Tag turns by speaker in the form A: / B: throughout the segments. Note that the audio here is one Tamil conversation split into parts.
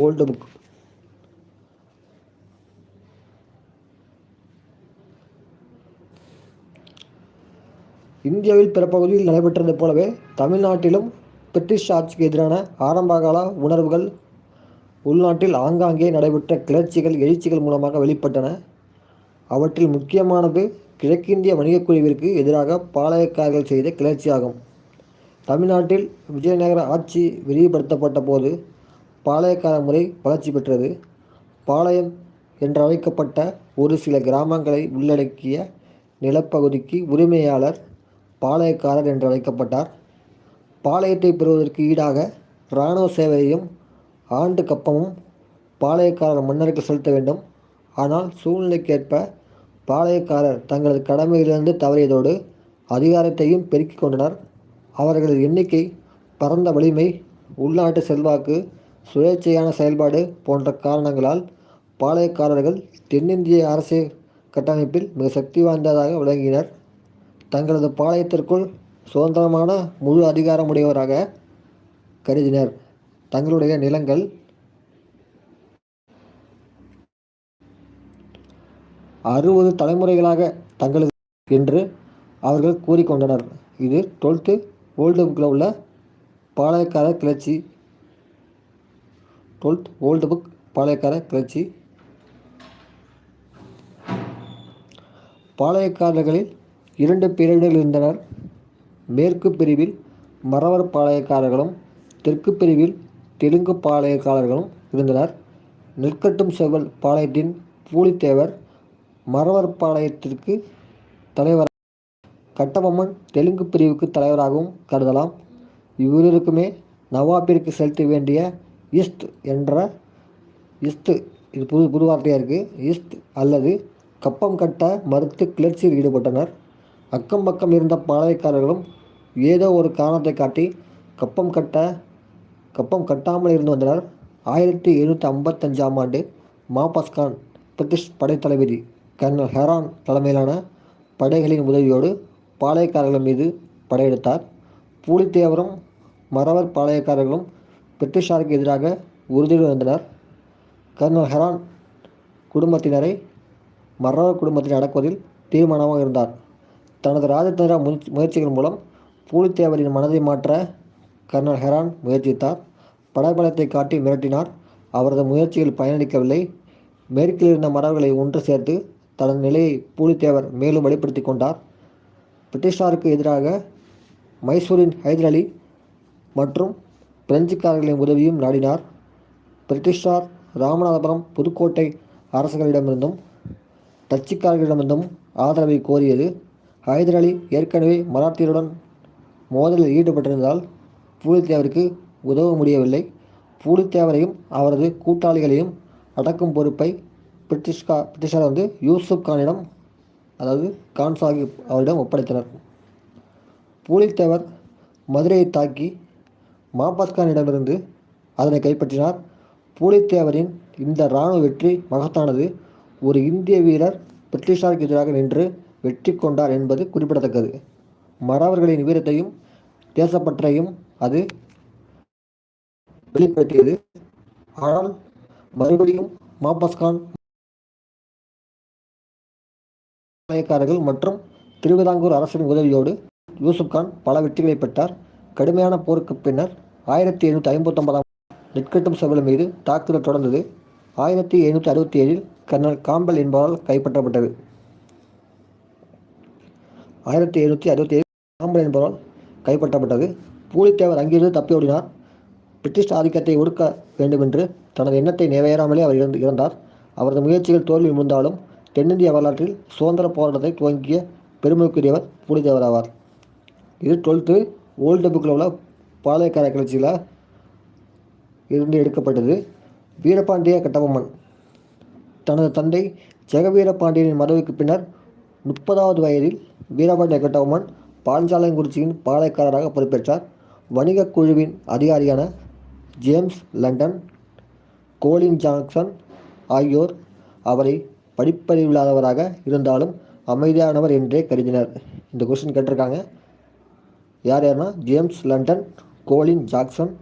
A: ஓல்டு புக் இந்தியாவில் பிற பகுதியில் நடைபெற்றது போலவே தமிழ்நாட்டிலும் பிரிட்டிஷ் ஆட்சிக்கு எதிரான ஆரம்பகால உணர்வுகள் உள்நாட்டில் ஆங்காங்கே நடைபெற்ற கிளர்ச்சிகள் எழுச்சிகள் மூலமாக வெளிப்பட்டன. அவற்றில் முக்கியமானது கிழக்கிந்திய வணிகக் குழுவிற்கு எதிராக பாளையக்காரர்கள் செய்த கிளர்ச்சியாகும். தமிழ்நாட்டில் விஜயநகர ஆட்சி விரிவுபடுத்தப்பட்ட போது பாளையக்கார முறை வளர்ச்சி பெற்றது. பாளையம் என்றழைக்கப்பட்ட ஒரு சில கிராமங்களை உள்ளடக்கிய நிலப்பகுதிக்கு உரிமையாளர் பாளையக்காரர் என்று அழைக்கப்பட்டார் பாளையத்தை பெறுவதற்கு ஈடாக இராணுவ சேவையையும் ஆண்டு கப்பமும் பாளையக்காரர் மன்னருக்கு செலுத்த வேண்டும். ஆனால் சூழ்நிலைக்கேற்ப பாளையக்காரர் தங்களது கடமையிலிருந்து தவறியதோடு அதிகாரத்தையும் பெருக்கிக் கொண்டனர். அவர்களது எண்ணிக்கை பரந்த வலிமை உள்நாட்டு செல்வாக்கு சுயேட்சையான செயல்பாடு போன்ற காரணங்களால் பாளையக்காரர்கள் தென்னிந்திய அரசியல் கட்டமைப்பில் மிக சக்தி வாய்ந்ததாக விளங்கினர். தங்களது பாளையத்திற்குள் சுதந்திரமான முழு அதிகாரமுடையவராக கருதினர். தங்களுடைய நிலங்கள் அறுபது தலைமுறைகளாக தங்களது என்று அவர்கள் கூறிக்கொண்டனர். இது டுவெல்த்து ஓல்டு புக்கில் உள்ள பாளையக்கார கிளர்ச்சி டுவெல்த் ஓல்டு புக் பாளையக்கார கிளர்ச்சி. பாளையக்காரர்களில் இரண்டு பிரிவுகள் இருந்தனர். மேற்கு பிரிவில் மறவர் பாளையக்காரர்களும் தெற்கு பிரிவில் தெலுங்கு பாளையக்காரர்களும் இருந்தனர். நெற்கட்டும் செவ்வல் பாளையத்தின் பூலித்தேவர் மறவர் பாளையத்திற்கு தலைவர் கட்டபொம்மன் தெலுங்கு பிரிவுக்கு தலைவராகவும் கருதலாம். இவ்விருவருக்குமே நவாபிற்கு செலுத்த வேண்டிய இஸ்த் என்ற இஸ்த் இது புது புது வார்த்தையாக இருக்குது இஸ்த் அல்லது கப்பம் கட்ட மறுத்து கிளர்ச்சியில் ஈடுபட்டனர். அக்கம் பக்கம் இருந்த பாளையக்காரர்களும் ஏதோ ஒரு காரணத்தை காட்டி கப்பம் கட்ட கப்பம் கட்டாமல் இருந்து வந்தனர். ஆயிரத்தி எழுநூற்றி ஐம்பத்தஞ்சாம் ஆண்டு மாபஸ்கான் பிரிட்டிஷ் படைத்தளபதி கர்னல் ஹெரான் தலைமையிலான படைகளின் உதவியோடு பாளையக்காரர்கள் மீது படையெடுத்தார். பூலித்தேவரும் மறவர் பாளையக்காரர்களும் பிரிட்டிஷாருக்கு எதிராக உறுதியுடன் இருந்தனர் கர்னல் ஹெரான் குடும்பத்தினரை மறவர் குடும்பத்தினை அடக்குவதில் தீர்மானமாக இருந்தார். தனது ராஜதந்திர முயற்சிகள் மூலம் பூலித்தேவரின் மனதை மாற்ற கர்னல் ஹெரான் முயற்சித்தார். படைபலத்தை காட்டி மிரட்டினார். அவரது முயற்சிகள் பயனளிக்கவில்லை. மேற்கில் இருந்த மரபுகளை ஒன்று சேர்த்து தனது நிலையை பூலித்தேவர் மேலும் வெளிப்படுத்தி கொண்டார். பிரிட்டிஷாருக்கு எதிராக மைசூரின் ஹைதர் அலி மற்றும் பிரெஞ்சுக்காரர்களின் உதவியும் நாடினார். பிரிட்டிஷார் ராமநாதபுரம் புதுக்கோட்டை அரசுகளிடமிருந்தும் டச்சுக்காரர்களிடமிருந்தும் ஆதரவை கோரியது. ஹைதர் அலி ஏற்கனவே மராத்தியருடன் மோதலில் ஈடுபட்டிருந்ததால் பூலித்தேவருக்கு உதவ முடியவில்லை. பூலித்தேவரையும் அவரது கூட்டாளிகளையும் அடக்கும் பொறுப்பை பிரிட்டிஷ்கா பிரிட்டிஷார் வந்து யூசுப் கானிடம் அதாவது கான் சாஹிப் அவரிடம் ஒப்படைத்தனர். பூலித்தேவர் மதுரையை தாக்கி மாபாஸ்கானிடமிருந்து அதனை கைப்பற்றினார். பூலித்தேவரின் இந்த இராணுவ வெற்றி மகத்தானது. ஒரு இந்திய வீரர் பிரிட்டிஷாருக்கு எதிராக நின்று வெற்றி கொண்டார் என்பது குறிப்பிடத்தக்கது. மறவர்களின் வீரத்தையும் தேசப்பற்றையும் அது வெளிப்படுத்தியது. ஆனால் மறுபடியும் மாபஸ்கான் மற்றும் திருவிதாங்கூர் அரசின் உதவியோடு யூசுப் கான் பல வெற்றிகளை பெற்றார். கடுமையான போருக்கு பின்னர் ஆயிரத்தி எழுநூற்றி ஐம்பத்தொன்பதாம் நெற்கட்டும் செவல் மீது தாக்குதல் தொடர்ந்தது. ஆயிரத்தி எழுநூற்றி அறுபத்தி ஏழில் கர்னல் காம்பல் என்பவரால் கைப்பற்றப்பட்டது. ஆயிரத்தி எழுநூற்றி அறுபத்தி ஏழு காம்பல் என்பவரால் கைப்பற்றப்பட்டது. பூலித்தேவர் அங்கிருந்து தப்பி ஓடினார். பிரிட்டிஷ் ஆதிக்கத்தை ஒடுக்க வேண்டுமென்று தனது எண்ணத்தை நிறைவேறாமலே அவர் இறந்து இறந்தார். அவரது முயற்சிகள் தோல்வி முடிந்தாலும் தென்னிந்திய வரலாற்றில் சுதந்திர போராட்டத்தை துவங்கிய பெருமைக்குரியவர் பூலித்தேவர் ஆவார். இது டுவெல்த்து ஓல்டு புக்கில் உள்ள பாளையக்கார கிளர்ச்சியில் இருந்து எடுக்கப்பட்டது. வீரபாண்டிய கட்டபொம்மன் தனது தந்தை ஜெகவீரபாண்டியனின் மறைவுக்கு பின்னர் முப்பதாவது வயதில் வீரபாண்டிய கட்டபொம்மன் பாஞ்சாலங்குறிச்சியின் பாளையக்காரராக பொறுப்பேற்றார். வணிகக் குழுவின் அதிகாரியான ஜேம்ஸ் லண்டன் கோலின் ஜாக்சன் ஆகியோர் அவரை படிப்பறிவில்லாதவராக இருந்தாலும் அமைதியானவர் என்றே கருதினர். இந்த கொஸ்டின் கேட்டிருக்காங்க. யார் யாருன்னா ஜேம்ஸ் லண்டன் கோலின் ஜாக்சன்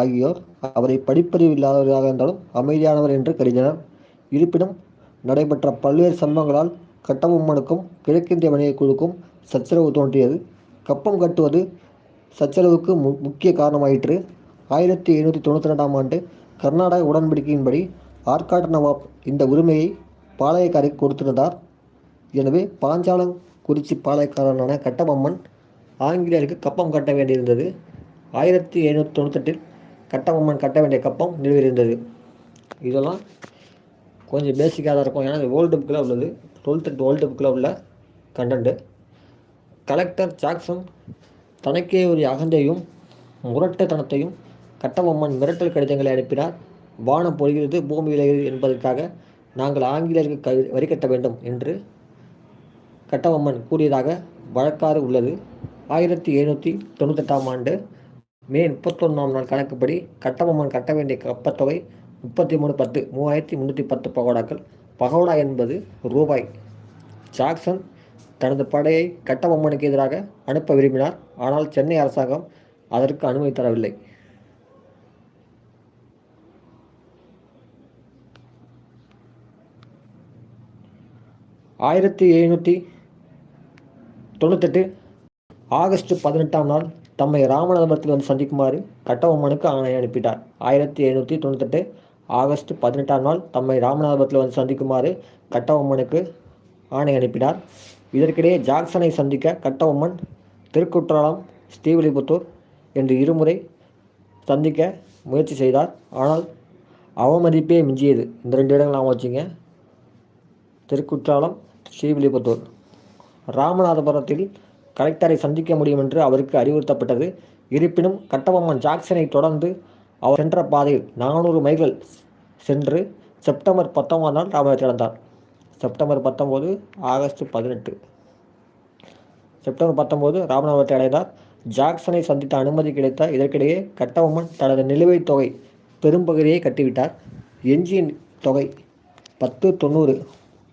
A: ஆகியோர். அவரை படிப்பறிவு இல்லாதவராக இருந்தாலும் அமைதியானவர் என்று கருதினர். இருப்பினும் நடைபெற்ற பல்வேறு சம்பவங்களால் கட்டபொம்மனுக்கும் கிழக்கிந்திய வணிக குழுக்கும் சச்சரவு தோன்றியது. கப்பம் கட்டுவது சச்சரவுக்கு மு முக்கிய காரணமாயிற்று. ஆயிரத்தி எழுநூற்றி தொண்ணூற்றி ரெண்டாம் ஆண்டு கர்நாடக உடன்படிக்கையின்படி ஆர்காட் நவாப் இந்த உரிமையை பாளையக்காரைக்கு கொடுத்திருந்தார். எனவே பாஞ்சாலம் குறிச்சி பாளையக்காரனான கட்டபொம்மன் ஆங்கிலேயருக்கு கப்பம் கட்ட வேண்டியிருந்தது. ஆயிரத்தி எழுநூற்றி தொண்ணூத்தெட்டில் கட்டபொம்மன் கட்ட வேண்டிய கப்பம் நிறைவேறியிருந்தது இதெல்லாம் கொஞ்சம் பேசிக்காக தான் இருக்கும். ஏன்னா இது ஓல்டு புக்கில் உள்ளது. டுவெல்த்து ஓல்டு புக்கில் உள்ள கண்டென்ட்டு கலெக்டர் ஜாக்சன் தனக்கே ஒரு அகந்தையும் முரட்டுத்தனத்தையும் கட்டபொம்மன் மிரட்டல் கடிதங்களை அனுப்பினார். வானம் பொழிகிறது பூமி விளைகிறது என்பதற்காக நாங்கள் ஆங்கிலேயருக்கு க வரி கட்ட வேண்டும் என்று கட்டபொம்மன் கூறியதாக வழக்காறு உள்ளது. ஆயிரத்தி எழுநூற்றி தொண்ணூத்தெட்டாம் ஆண்டு மே முப்பத்தொன்னாம் நாள் கணக்குப்படி கட்டபொம்மன் கட்ட வேண்டிய கப்பத்தொகை முப்பத்தி மூணு பத்து மூவாயிரத்தி முந்நூற்றி பத்து பகோடாக்கள். பகோடா என்பது ரூபாய். ஜாக்சன் தனது படையை கட்டபொம்மனுக்கு எதிராக அனுப்ப விரும்பினார். ஆனால் சென்னை அரசாங்கம் அதற்கு அனுமதி தரவில்லை. ஆயிரத்தி எழுநூற்றி தொண்ணூத்தெட்டு ஆகஸ்ட் பதினெட்டாம் நாள் தம்மை ராமநாதபுரத்தில் வந்து சந்திக்குமாறு கட்டபொம்மனுக்கு ஆணை அனுப்பிட்டார். ஆயிரத்தி எழுநூற்றி தொண்ணூத்தெட்டு ஆகஸ்ட் பதினெட்டாம் நாள் தம்மை ராமநாதபுரத்தில் வந்து சந்திக்குமாறு கட்டபொம்மனுக்கு ஆணை அனுப்பினார். இதற்கிடையே ஜாக்சனை சந்திக்க கட்டபொம்மன் திருக்குற்றாலம் ஸ்ரீவில்லிபுத்தூர் என்று இருமுறை சந்திக்க முயற்சி செய்தார். ஆனால் அவமதிப்பே மிஞ்சியது. இந்த ரெண்டு இடங்கள் வச்சுங்க. திருக்குற்றாலம் ஸ்ரீவில்லிபுத்தூர். ராமநாதபுரத்தில் கலெக்டரை சந்திக்க முடியும் என்று அவருக்கு அறிவுறுத்தப்பட்டது. இருப்பினும் கட்டபொம்மன் ஜாக்சனை தொடர்ந்து அவர் சென்ற பாதையில் நானூறு மைல்கள் சென்று செப்டம்பர் பத்தொன்பதாம் நாள் ராமநாதத்தை அடைந்தார் செப்டம்பர் பத்தொம்போது ஆகஸ்ட் பதினெட்டு. செப்டம்பர் பத்தொம்போது ராமநாதபுரத்தை அடைந்தார். ஜாக்சனை சந்தித்த அனுமதி கிடைத்த இதற்கிடையே கட்டபொம்மன் தனது நிலுவைத் தொகை பெரும்பகுதியை கட்டிவிட்டார். எஞ்சியின் தொகை பத்து தொண்ணூறு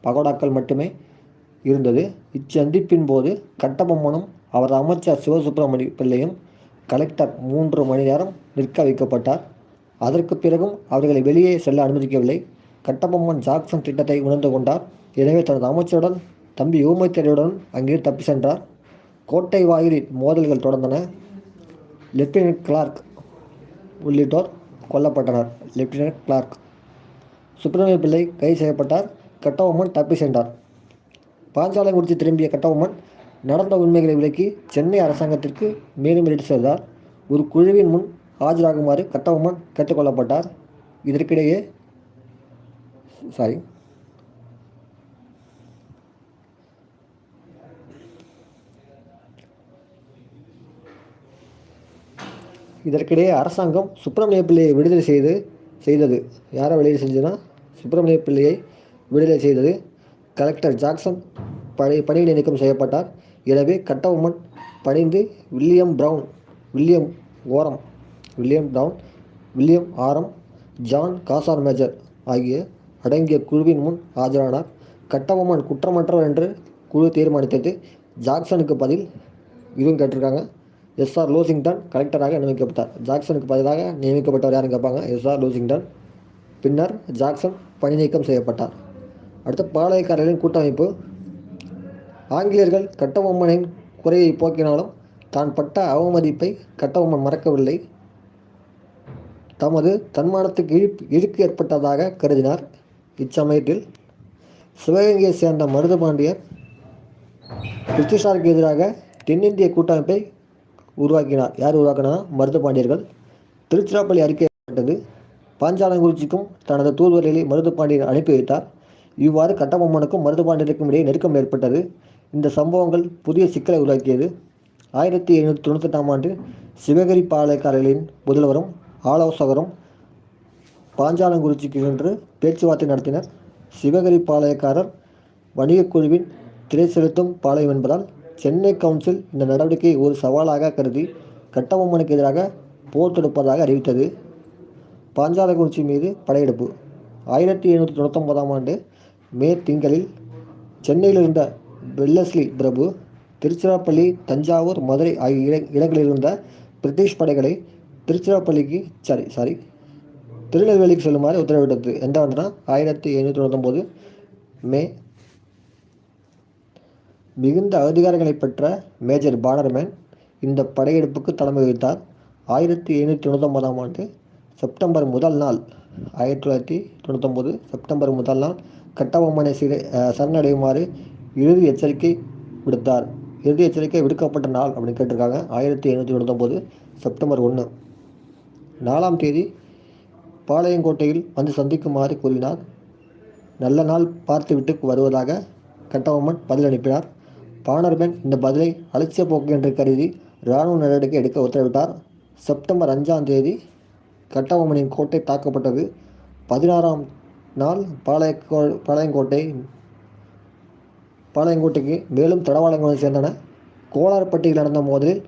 A: பகோடாக்கள் மட்டுமே இருந்தது. இச்சந்திப்பின் போது கட்டபொம்மனும் அவரது அமைச்சர் சிவசுப்பிரமணிய பிள்ளையும் கலெக்டர் மூன்று மணி நேரம் நிற்க வைக்கப்பட்டார். அதற்கு பிறகும் அவர்களை வெளியே செல்ல அனுமதிக்கவில்லை. கட்டபொம்மன் ஜாக்சன் திட்டத்தை உணர்ந்து கொண்டார். எனவே தனது அமைச்சருடன் தம்பி ஊமைத்தரையுடன் அங்கே தப்பி சென்றார். கோட்டை வாயிலில் மோதல்கள் தொடர்ந்தன. லெப்டினன்ட் கிளார்க் உள்ளிட்டோர் கொல்லப்பட்டனர். Lieutenant Clark. சுப்பிரமணிய பிள்ளை கைது செய்யப்பட்டார். கட்டபொம்மன் தப்பி சென்றார். பாஞ்சாலங்குறிச்சி திரும்பிய கட்டபொம்மன் நடந்த உண்மைகளை விளக்கி சென்னை அரசாங்கத்திற்கு மேலும் எடுத்து சென்றார் ஒரு குழுவின் முன் ஆஜராகுமாறு கட்டபொம்மன் கேட்டுக்கொள்ளப்பட்டார் இதற்கிடையே சாரி இதற்கிடையே அரசாங்கம் சுப்பிரமணிய பிள்ளையை விடுதலை செய்து செய்தது. யாரை விடுதலை செஞ்சதுன்னா சுப்பிரமணிய பிள்ளையை விடுதலை செய்தது கலெக்டர் ஜாக்சன். பணி பணியிடை நீக்கம் செய்யப்பட்டார். எனவே கட்டவுமன் பணிந்து வில்லியம் ப்ரவுன் வில்லியம் ஓரம் வில்லியம் ப்ரவுன் வில்லியம் ஆரம் ஜான் காசார் மேஜர் ஆகிய அடங்கிய குழுவின் முன் ஆஜரானார். கட்டபொம்மன் குற்றமற்றவர் என்று குழு தீர்மானித்தது. ஜாக்சனுக்கு பதில் இதுவும் கேட்டிருக்காங்க. எஸ்ஆர் லூசிங்டன் கலெக்டராக நியமிக்கப்பட்டார். ஜாக்சனுக்கு பதிலாக நியமிக்கப்பட்டவர் யாருன்னு கேட்பாங்க. S R Lushington. பின்னர் ஜாக்சன் பணி நீக்கம் செய்யப்பட்டார். அடுத்து பாளையக்காரர்களின் கூட்டமைப்பு ஆங்கிலேயர்கள் கட்டபொம்மனின் குறையை போக்கினாலும் தான் பட்ட அவமதிப்பை கட்டபொம்மன் மறக்கவில்லை. தமது தன்மானத்துக்கு இழுப்பு இழுக்கு ஏற்பட்டதாக கருதினார். இச்சமயத்தில் சிவகங்கையை சேர்ந்த மருதுபாண்டியர் பிரிட்டிஷாருக்கு எதிராக தென்னிந்திய கூட்டமைப்பை உருவாக்கினார். யார் உருவாக்கினா மருதுபாண்டியர்கள். திருச்சிராப்பள்ளி அறிக்கைப்பட்டது பாஞ்சாலங்குறிச்சிக்கும் தனது தூதுவர்களை மருதுபாண்டியர் அனுப்பி வைத்தார். இவ்வாறு கட்டபொம்மனுக்கும் மருதுபாண்டியருக்கும் இடையே நெருக்கம் ஏற்பட்டது. இந்த சம்பவங்கள் புதிய சிக்கலை உருவாக்கியது. ஆயிரத்தி எழுநூற்றி தொண்ணூத்தெட்டாம் ஆண்டு சிவகிரி பாளையக்காரர்களின் முதல்வரும் ஆலோசகரும் பாஞ்சாலங்குறிச்சிக்கு சென்று பேச்சுவார்த்தை நடத்தினர். சிவகிரி பாளையக்காரர் வணிகக் குழுவின் திரை செலுத்தும் பாளையம் என்பதால் சென்னை கவுன்சில் இந்த நடவடிக்கையை ஒரு சவாலாக கருதி கட்டபொம்மனுக்கு எதிராக போர் தொடுப்பதாக அறிவித்தது. பாஞ்சாலங்குறிச்சி மீது படையெடுப்பு. ஆயிரத்தி எழுநூற்றி தொண்ணூத்தொம்பதாம் ஆண்டு மே திங்களில் சென்னையில் இருந்த வெல்லஸ்லி பிரபு திருச்சிராப்பள்ளி தஞ்சாவூர் மதுரை ஆகிய இட இடங்களில் இருந்த பிரிட்டிஷ் படைகளை திருச்சிராப்பள்ளிக்கு சாரி சாரி திருநெல்வேலிக்கு செல்லுமாறு உத்தரவிட்டது. எந்த ஆண்டுனா ஆயிரத்தி எழுநூற்றி தொண்ணூத்தொம்பது மே மிகுந்த அதிகாரங்களை பெற்ற மேஜர் பானர்மேன் இந்த படையெடுப்புக்கு தலைமை வகித்தார். ஆயிரத்தி எழுநூற்றி தொண்ணூத்தொம்பதாம் ஆண்டு செப்டம்பர் முதல் நாள் ஆயிரத்தி தொள்ளாயிரத்தி தொண்ணூத்தொம்பது செப்டம்பர் முதல் நாள் கட்டபொம்மனை சிறை சரணடையுமாறு இறுதி எச்சரிக்கை விடுத்தார். இறுதி எச்சரிக்கை விடுக்கப்பட்ட நாள் அப்படின்னு கேட்டிருக்காங்க. ஆயிரத்தி எழுநூற்றி தொண்ணூத்தொம்போது செப்டம்பர் ஒன்று நாலாம் தேதி பாளையங்கோட்டையில் வந்து சந்திக்குமாறு கூறினார். நல்ல நாள் பார்த்துவிட்டு வருவதாக கட்டபொம்மன் பதில் அனுப்பினார். பாணர்பென் இந்த பதிலை அலட்சிய போக்கு என்று கருதி இராணுவ நடவடிக்கை எடுக்க உத்தரவிட்டார். செப்டம்பர் அஞ்சாம் தேதி கட்டபொம்மனின் கோட்டை தாக்கப்பட்டது. பதினாறாம் நாள் பாளையக்கோ பாளையங்கோட்டை பாளையங்கோட்டைக்கு மேலும் தடவாளங்களும் சேர்ந்தன. கோளாறுப்பட்டியில் நடந்த மோதலில்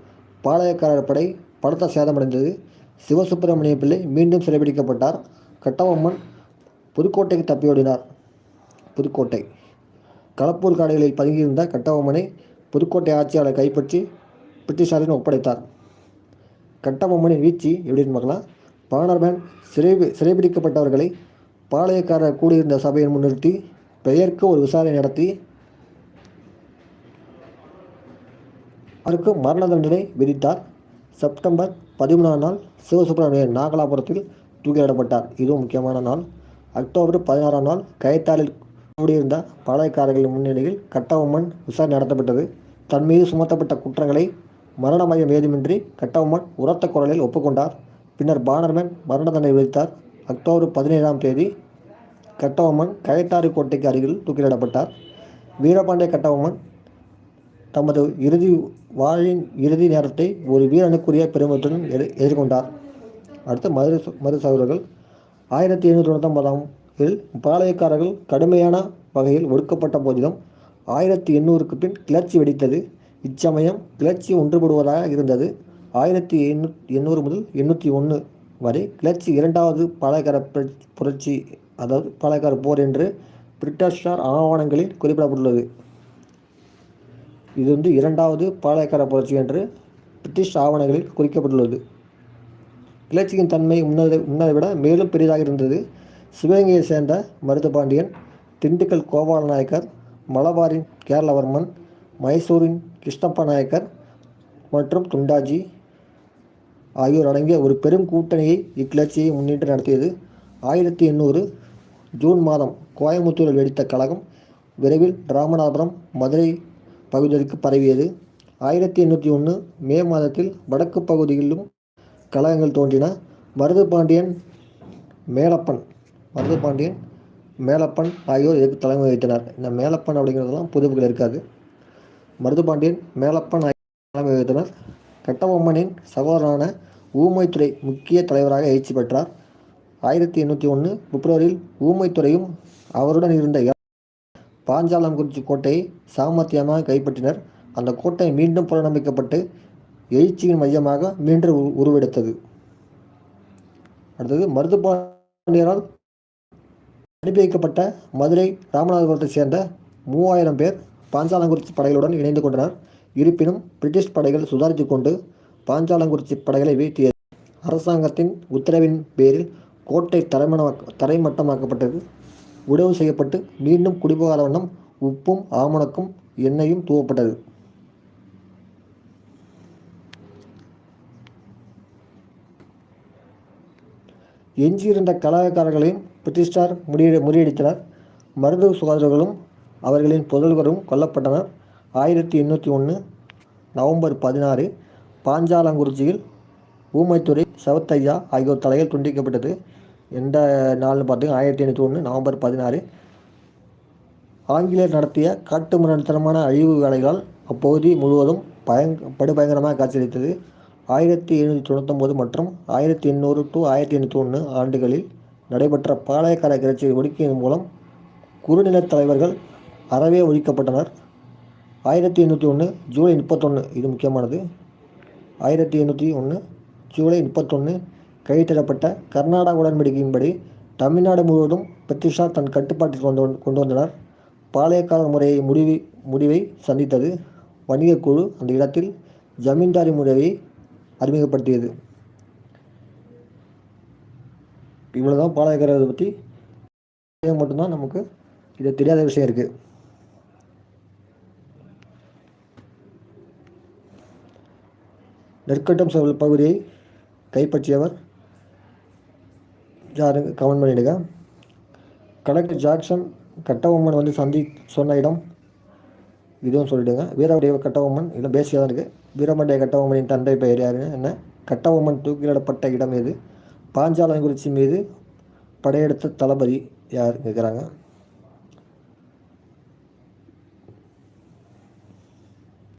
A: பாளையக்காரர் படை பலத்த சேதமடைந்தது. சிவசுப்பிரமணிய பிள்ளை மீண்டும் சிறைபிடிக்கப்பட்டார். கட்டபொம்மன் புதுக்கோட்டைக்கு தப்பியோடினார் புதுக்கோட்டை. களப்பூர் காடுகளில் பதுங்கியிருந்த கட்டபொம்மனை புதுக்கோட்டை ஆட்சியாளர் கைப்பற்றி பிரிட்டிஷாரின் ஒப்படைத்தார். கட்டபொம்மனின் வீழ்ச்சி எப்படின்னு பார்க்கலாம். பானர்மேன் சிறை சிறைபிடிக்கப்பட்டவர்களை பாளையக்காரர் கூடியிருந்த சபையை முன்னிறுத்தி பெயருக்கு ஒரு விசாரணை நடத்தி அவருக்கு மரண தண்டனை விதித்தார். செப்டம்பர் பதிமூணாம் நாள் சிவசுப்பிரமணியன் நாகலாபுரத்தில் தூக்கிலிடப்பட்டார். இதுவும் முக்கியமான நாள். அக்டோபர் பதினாறாம் நாள் கைத்தாளில் கூடியிருந்த பழையக்காரர்களின் முன்னிலையில் கட்டபொம்மன் விசாரணை நடத்தப்பட்டது. தன் மீது சுமத்தப்பட்ட குற்றங்களை மரண மையம் ஏதுமின்றி கட்டபொம்மன் உரத்த குரலில் ஒப்புக்கொண்டார். பின்னர் பானர்மேன் மரண தண்டனை விதித்தார். அக்டோபர் பதினேழாம் தேதி கட்டபொம்மன் கயத்தாறு கோட்டைக்கு அருகில் தூக்கிலிடப்பட்டார். வீரபாண்டிய கட்டபொம்மன் தமது இறுதி வாழின் இறுதி நேரத்தை ஒரு வீரனுக்குரிய பெருமத்துடன் எதிர் எதிர்கொண்டார். அடுத்து மது மது சகோதரர்கள் ஆயிரத்தி எழுநூற்றி தொண்ணூத்தொம்பதாம் இல் பாளையக்காரர்கள் கடுமையான வகையில் ஒடுக்கப்பட்ட போதிலும் ஆயிரத்தி எண்ணூறுக்கு பின் கிளர்ச்சி வெடித்தது. இச்சமயம் கிளர்ச்சி ஒன்றுபடுவதாக இருந்தது. ஆயிரத்தி எண்ணூ எண்ணூறு முதல் எண்ணூற்றி ஒன்று வரை கிளர்ச்சி இரண்டாவது பாளையக்கார புரட்சி அதாவது பாளையக்கார போர் என்று பிரிட்டிஷார் ஆவணங்களில் குறிப்பிடப்பட்டுள்ளது. இது வந்து இரண்டாவது பாளையக்கார புரட்சி என்று பிரிட்டிஷ் ஆவணங்களில் குறிக்கப்பட்டுள்ளது. கிளர்ச்சியின் தன்மை முன்னதை முன்னதை விட மேலும் பெரிதாக இருந்தது. சிவகங்கையை சேர்ந்த மருதுபாண்டியன் திண்டுக்கல் கோபால நாயக்கர் மலபாரின் கேரளவர்மன் மைசூரின் கிருஷ்ணப்ப நாயக்கர் மற்றும் துண்டாஜி ஆகியோர் அடங்கிய ஒரு பெரும் கூட்டணியை இக்கிளர்ச்சியை முன்னிட்டு நடத்தியது. ஆயிரத்தி எண்ணூறு ஜூன் மாதம் கோயம்புத்தூரில் வெடித்த கழகம் விரைவில் ராமநாதபுரம் மதுரை பகுதிகளுக்கு பரவியது. ஆயிரத்தி எண்ணூற்றி ஒன்று மே மாதத்தில் வடக்கு பகுதியிலும் கழகங்கள் தோன்றின. மருது பாண்டியன் மேலப்பன் மருது பாண்டியன் மேலப்பன் ஆகியோர் இதற்கு தலைமை வகித்தனர். இந்த மேலப்பன் அப்படிங்கிறதெல்லாம் புதுப்புகள் இருக்காது. மருது பாண்டியன் மேலப்பன் தலைமை வகித்தனர். கட்டபொம்மனின் சகோதரனான ஊமைத்துறை முக்கிய தலைவராக எழுச்சி பெற்றார். ஆயிரத்தி எண்ணூற்றி ஒன்று பிப்ரவரியில் ஊமைத்துறையும் அவருடன் இருந்த பாஞ்சாலங்குறிச்சி கோட்டையை சாமர்த்தியமாக கைப்பற்றினர். அந்த கோட்டை மீண்டும் புனரமைக்கப்பட்டு எழுச்சியின் மையமாக மீண்டும் உருவெடுத்தது. அடுத்தது மருதுபாண்டியரால் அனுப்பி வைக்கப்பட்ட மதுரை ராமநாதபுரத்தை சேர்ந்த மூவாயிரம் பேர் பாஞ்சாலங்குறிச்சி படைகளுடன் இணைந்து கொண்டனர். இருப்பினும் பிரிட்டிஷ் படைகள் சுதாரித்து கொண்டு பாஞ்சாலங்குறிச்சி படைகளை வீழ்த்தியது. அரசாங்கத்தின் உத்தரவின் பேரில் கோட்டை தரைமண தரைமட்டமாக்கப்பட்டது. உடவு செய்யப்பட்டு மீண்டும் குடிபோகாத வண்ணம் உப்பும் ஆமணக்கும் எண்ணெயும் தூவப்பட்டது. எஞ்சியிருந்த கலகக்காரர்களையும் பிரிட்டிஷார் முறிய முறியடித்தனர். மருத்துவ சுகாதாரர்களும் அவர்களின் புதல்வரும் கொல்லப்பட்டனர். ஆயிரத்தி எண்ணூற்றி ஒன்று நவம்பர் பதினாறு பாஞ்சாலங்குறிச்சியில் ஊமைத்துறை சவத்தையா ஆகியோர் தலையில் துண்டிக்கப்பட்டது. எந்த நாள்னு பார்த்தீங்கன்னா ஆயிரத்தி எண்ணூற்றி ஒன்று நவம்பர் பதினாறு. ஆங்கிலேயர் நடத்திய காட்டுமிராண்டித்தனமான அழிவு வேலைகளால் அப்பகுதி முழுவதும் பயங் படுபயங்கரமாக காட்சியளித்தது. ஆயிரத்தி எழுநூற்றி தொண்ணூத்தொம்பது மற்றும் ஆயிரத்தி எண்ணூறு டு ஆயிரத்தி எண்ணூற்றி ஒன்று ஆண்டுகளில் நடைபெற்ற பாளையக்கார கிளர்ச்சியை ஒடுக்கியதன் மூலம் குறுநிலத் தலைவர்கள் அறவே ஒழிக்கப்பட்டனர். ஆயிரத்தி எண்ணூற்றி ஒன்று ஜூலை முப்பத்தொன்று இது முக்கியமானது. ஆயிரத்தி எண்ணூற்றி ஒன்று ஜூலை முப்பத்தொன்று கையெழுத்திடப்பட்ட கர்நாடக உடன்படிக்கையின்படி தமிழ்நாடு முழுவதும் பிரிட்டிஷார் தன் கட்டுப்பாட்டில் கொண்டு கொண்டு வந்தனர். பாளையக்காரர் முறையை முடிவு முடிவை சந்தித்தது வணிகக் குழு அந்த இடத்தில் ஜமீன்தாரி முறையை அறிமுகப்படுத்தியது. இவ்வளோ தான் பாளையக்காரரை பற்றி மட்டும்தான் நமக்கு இது தெரியாத விஷயம் இருக்குது நெற்கட்டம் சொல் பகுதியை கைப்பற்றியவர் யாருங்க கமெண்ட் பண்ணிவிடுங்க கலெக்டர் ஜாக்சன் கட்டபொம்மன் வந்து சந்தி சொன்ன இடம். இதுவும் சொல்லிவிடுங்க வீரமடைய கட்டபொம்மன் இல்லை பேசியாக தான் இருக்குது வீரமண்டைய கட்டபொம்மனின் தந்தை பெயர் யாருன்னு என்ன? கட்டபொம்மன் தூக்கிலிடப்பட்ட இடம் எது? பாஞ்சாலங்குறிச்சி மீது படையெடுத்த தளபதி யார் கேட்குறாங்க